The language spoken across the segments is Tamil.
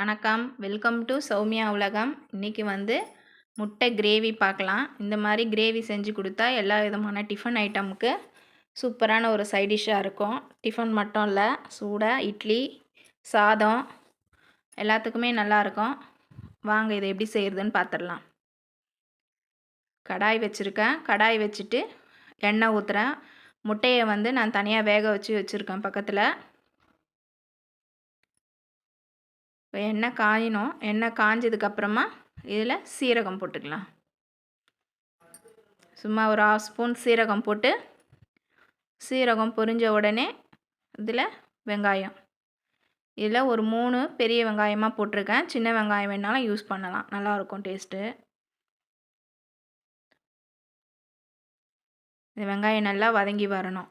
வணக்கம். வெல்கம் டு சௌமியா உலகம். இன்றைக்கி வந்து முட்டை கிரேவி பார்க்கலாம். இந்த மாதிரி கிரேவி செஞ்சு கொடுத்தா எல்லா விதமான டிஃபன் ஐட்டமுக்கு சூப்பரான ஒரு சைடிஷ்ஷாக இருக்கும். டிஃபன் மட்டும் இல்லை சூடாக இட்லி சாதம் எல்லாத்துக்குமே நல்லாயிருக்கும் வாங்க இதை எப்படி செய்கிறதுன்னு பார்த்துடலாம் கடாய் வச்சுருக்கேன். கடாய் வச்சுட்டு எண்ணெய் ஊற்றுறேன் முட்டையை வந்து நான் தனியாக வேக வச்சு வச்சுருக்கேன் பக்கத்தில். இப்போ எண்ணெய் காயணும் எண்ணெய் காஞ்சதுக்கப்புறமா இதில் சீரகம் போட்டுக்கலாம். சும்மா ஒரு ஆஃப் ஸ்பூன் சீரகம் போட்டு சீரகம் பொரிஞ்ச உடனே இதில் வெங்காயம். இதில் ஒரு மூணு பெரிய வெங்காயமாக போட்டிருக்கேன். சின்ன வெங்காயம் வேணாலும் யூஸ் பண்ணலாம். நல்லாயிருக்கும் டேஸ்ட்டு இந்த வெங்காயம் நல்லா வதங்கி வரணும்.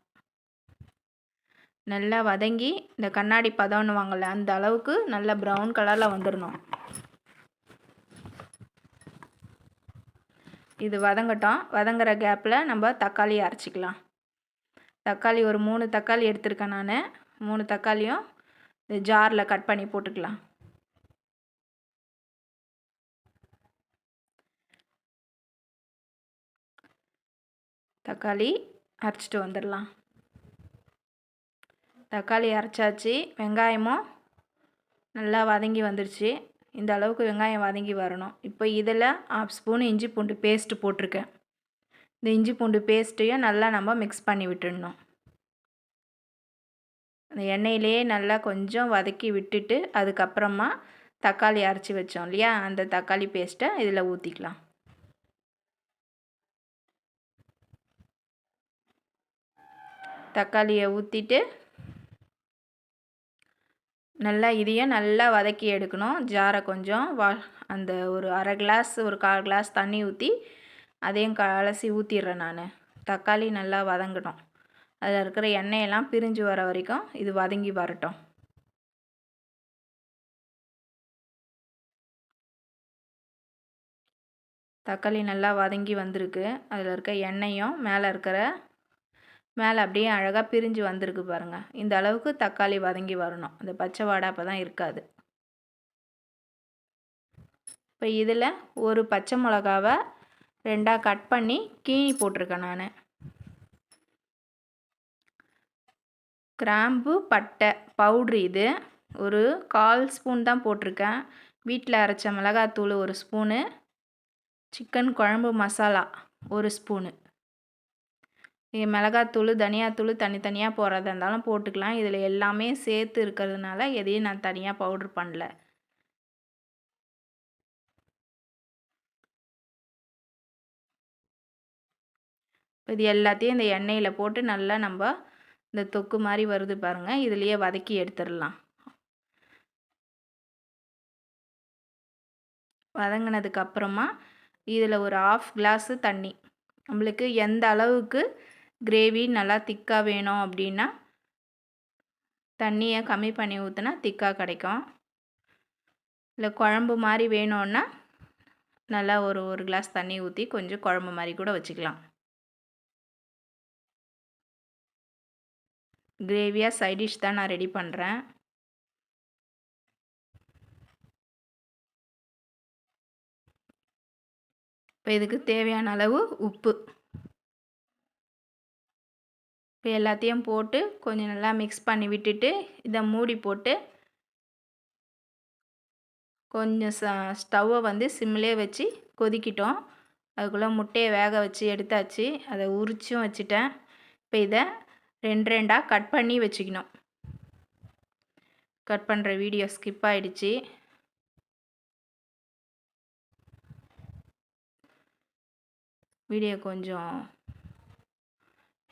நல்லா வதங்கி இந்த கண்ணாடி பதம்னு அந்த அளவுக்கு நல்லா ப்ரௌன் கலரில் வந்துடணும் இது வதங்கட்டும். வதங்குற கேப்பில் நம்ம தக்காளி அரைச்சிக்கலாம். தக்காளி ஒரு மூணு தக்காளி எடுத்திருக்கேன் நான். மூணு தக்காளியும் இந்த ஜாரில் கட் பண்ணி போட்டுக்கலாம். தக்காளி அரைச்சிட்டு வந்துடலாம் தக்காளி அரைச்சாச்சு வெங்காயமும் நல்லா வதங்கி வந்துடுச்சு இந்த அளவுக்கு வெங்காயம் வதங்கி வரணும். இப்போ இதில் ஆஃப் ஸ்பூன் இஞ்சி பூண்டு பேஸ்ட்டு போட்டிருக்கேன். இந்த இஞ்சி பூண்டு பேஸ்ட்டையும் நல்லா நம்ம மிக்ஸ் பண்ணி விட்டுடணும். அந்த எண்ணெயிலேயே நல்லா கொஞ்சம் வதக்கி விட்டுட்டு அதுக்கப்புறமா தக்காளி அரைச்சி வச்சோம் இல்லையா? அந்த தக்காளி பேஸ்ட்டை இதில் ஊற்றிக்கலாம் தக்காளியை ஊற்றிட்டு நல்லா இதையும் நல்லா வதக்கி எடுக்கணும். ஜாரை கொஞ்சம் வா அந்த ஒரு அரை கிளாஸ் ஒரு கால் கிளாஸ் தண்ணி ஊற்றி அதையும் கலசி ஊற்றிடுறேன் நான். தக்காளி நல்லா வதங்கட்டும். அதில் இருக்கிற எண்ணெயெல்லாம் பிரிஞ்சு வர வரைக்கும் இது வதங்கி வரட்டும். தக்காளி நல்லா வதங்கி வந்திருக்கு. அதில் இருக்க எண்ணெயும் மேலே இருக்கிற மேலே அப்படியே அழகாக பிரிஞ்சு வந்திருக்கு பாருங்கள் இந்த அளவுக்கு தக்காளி வதங்கி வரணும். அந்த பச்சை வாடை அப்போ தான் இருக்காது. இப்போ இதில் ஒரு பச்சை மிளகாவை ரெண்டாக கட் பண்ணி கீனி போட்டிருக்கேன் நான். கிராம்பு பட்டை பவுட்ரு இது. ஒரு கால் ஸ்பூன் தான் போட்டிருக்கேன். வீட்டில் அரைச்ச மிளகாத்தூள் ஒரு ஸ்பூனு. சிக்கன் குழம்பு மசாலா ஒரு ஸ்பூனு. மிளகாத்தூள் தனியாத்தூள் தனித்தனியாக போடுறதா இருந்தாலும் போட்டுக்கலாம். இதில் எல்லாமே சேர்த்து இருக்கிறதுனால எதையும் நான் தனியாக பவுட்ரு பண்ணல. இது எல்லாத்தையும் இந்த எண்ணெயில் போட்டு நல்லா நம்ம இந்த தொக்கு மாதிரி வருது பாருங்கள் இதுலேயே வதக்கி எடுத்துடலாம். வதங்கினதுக்கப்புறமா இதில் ஒரு ஆஃப் கிளாஸு தண்ணி. நம்மளுக்கு எந்த அளவுக்கு கிரேவி நல்லா திக்காக வேணும் அப்படின்னா தண்ணியை கம்மி பண்ணி ஊற்றினா திக்காக கிடைக்கும். இல்லை குழம்பு மாதிரி வேணும்னா நல்லா ஒரு ஒரு கிளாஸ் தண்ணி ஊற்றி கொஞ்சம் குழம்பு மாதிரி கூட வச்சுக்கலாம். கிரேவியாக சைடிஷ் தான் நான் ரெடி பண்ணுறேன் இப்போ இதுக்கு தேவையான அளவு உப்பு. இப்போ எல்லாத்தையும் போட்டு கொஞ்சம் நல்லா மிக்ஸ் பண்ணி விட்டுட்டு இதை மூடி போட்டு கொஞ்சம் ச ஸ்டவ்வை வந்து சிம்மிலே வச்சு கொதிக்கிட்டோம். அதுக்குள்ளே முட்டையை வேக வச்சு எடுத்தாச்சு. அதை உரிச்சும் வச்சுட்டேன். இப்போ இதை ரெண்டு ரெண்டாக கட் பண்ணி வச்சுக்கணும். கட் பண்ணுற வீடியோ ஸ்கிப் ஆகிடுச்சி வீடியோ கொஞ்சம்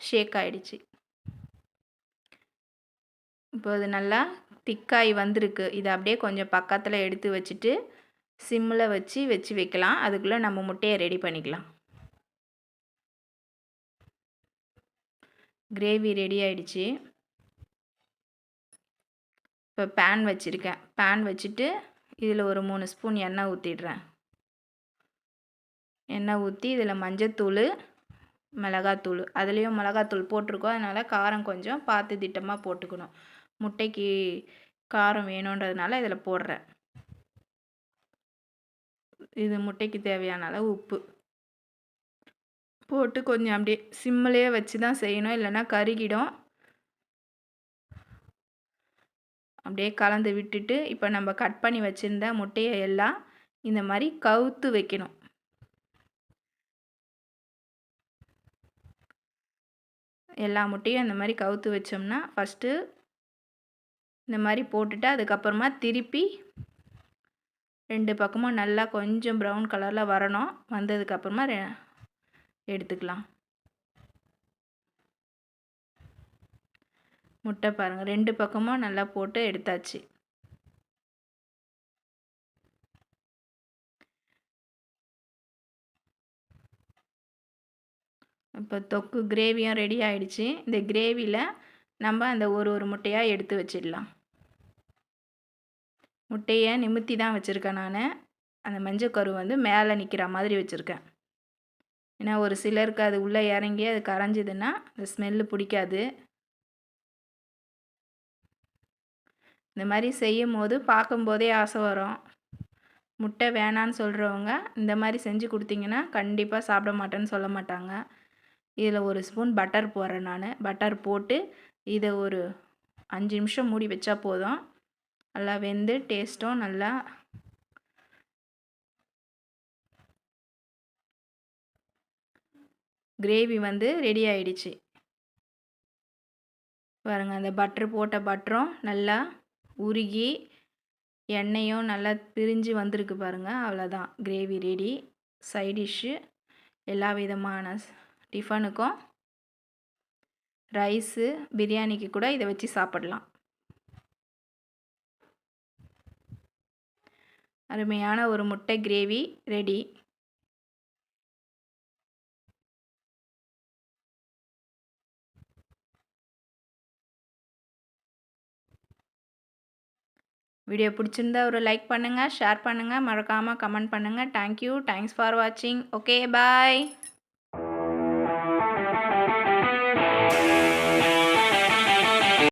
ஷேக் ஆகிடுச்சு இப்போ அது நல்லா திக்காய் வந்திருக்கு. இதை அப்படியே கொஞ்சம் பக்கத்தில் எடுத்து வச்சுட்டு சிம்மில் வச்சு வச்சு வைக்கலாம். அதுக்குள்ளே நம்ம முட்டையை ரெடி பண்ணிக்கலாம். கிரேவி ரெடி ஆயிடுச்சு. இப்போ பேன் வச்சுருக்கேன். பேன் வச்சுட்டு இதில் ஒரு மூணு ஸ்பூன் எண்ணெய் ஊற்றிடுறேன் எண்ணெய் ஊற்றி இதில் மஞ்சத்தூள் மிளகாத்தூள். அதுலேயும் மிளகாத்தூள் போட்டிருக்கோம். அதனால் காரம் கொஞ்சம் பார்த்து திட்டமாக போட்டுக்கணும். முட்டைக்கு காரம் வேணுன்றதுனால இதில் போடுறேன். இது முட்டைக்கு தேவையான அளவு உப்பு. போட்டு கொஞ்சம் அப்படியே சிம்மிலேயே வச்சு தான் செய்யணும். இல்லைன்னா கருகிடும். அப்படியே கலந்து விட்டுட்டு இப்போ நம்ம கட் பண்ணி வச்சுருந்த முட்டையை எல்லாம் இந்த மாதிரி கவுத்து வைக்கணும். எல்லா முட்டையும் இந்த மாதிரி கவுத்து வச்சோம்னா ஃபஸ்ட்டு இந்த மாதிரி போட்டுட்டு அதுக்கப்புறமா திருப்பி ரெண்டு பக்கமும் நல்லா கொஞ்சம் ப்ரௌன் கலரில் வரணும். வந்ததுக்கப்புறமா எடுத்துக்கலாம். முட்டை பாருங்கள் ரெண்டு பக்கமும் நல்லா போட்டு எடுத்தாச்சு. இப்போ தொக்கு கிரேவியும் ரெடி ஆகிடுச்சு இந்த கிரேவியில் நம்ம அந்த ஒரு ஒரு முட்டையாக எடுத்து வச்சிடலாம். முட்டையை நிமித்தி தான் வச்சுருக்கேன் நான். அந்த மஞ்சக்கரு வந்து மேலே நிற்கிற மாதிரி வச்சுருக்கேன். ஏன்னா ஒரு சிலருக்கு அது உள்ளே இறங்கி அது கரைஞ்சிதுன்னா அந்த ஸ்மெல்லு பிடிக்காது. இந்த மாதிரி செய்யும் போது பார்க்கும்போதே ஆசை வரும். முட்டை வேணான்னு சொல்கிறவங்க இந்த மாதிரி செஞ்சு கொடுத்தீங்கன்னா கண்டிப்பாக சாப்பிட மாட்டேன்னு சொல்ல மாட்டாங்க. இதில் ஒரு ஸ்பூன் பட்டர் போடுறேன் நான். பட்டர் போட்டு இதை ஒரு அஞ்சு நிமிஷம் மூடி வச்சா போதும். நல்லா வெந்து டேஸ்ட்டும் நல்லா கிரேவி வந்து ரெடி ஆயிடுச்சு. பாருங்கள் அந்த பட்டர் போட்ட பட்டரும் நல்லா உருகி எண்ணெயும் நல்லா பிரிஞ்சு வந்திருக்கு பாருங்கள் அவ்வளோதான் கிரேவி ரெடி சைடிஷ்ஷு எல்லா விதமான டிஃபனுக்கும் ரைஸு பிரியாணிக்கு கூட இதை வச்சு சாப்பிடலாம். அருமையான ஒரு முட்டை கிரேவி ரெடி. வீடியோ பிடிச்சிருந்தா ஒரு லைக் பண்ணுங்கள் ஷேர் பண்ணுங்கள் மறக்காமல் கமெண்ட் பண்ணுங்கள் தேங்க்யூ தேங்க்ஸ் ஃபார் வாட்சிங் ஓகே பாய்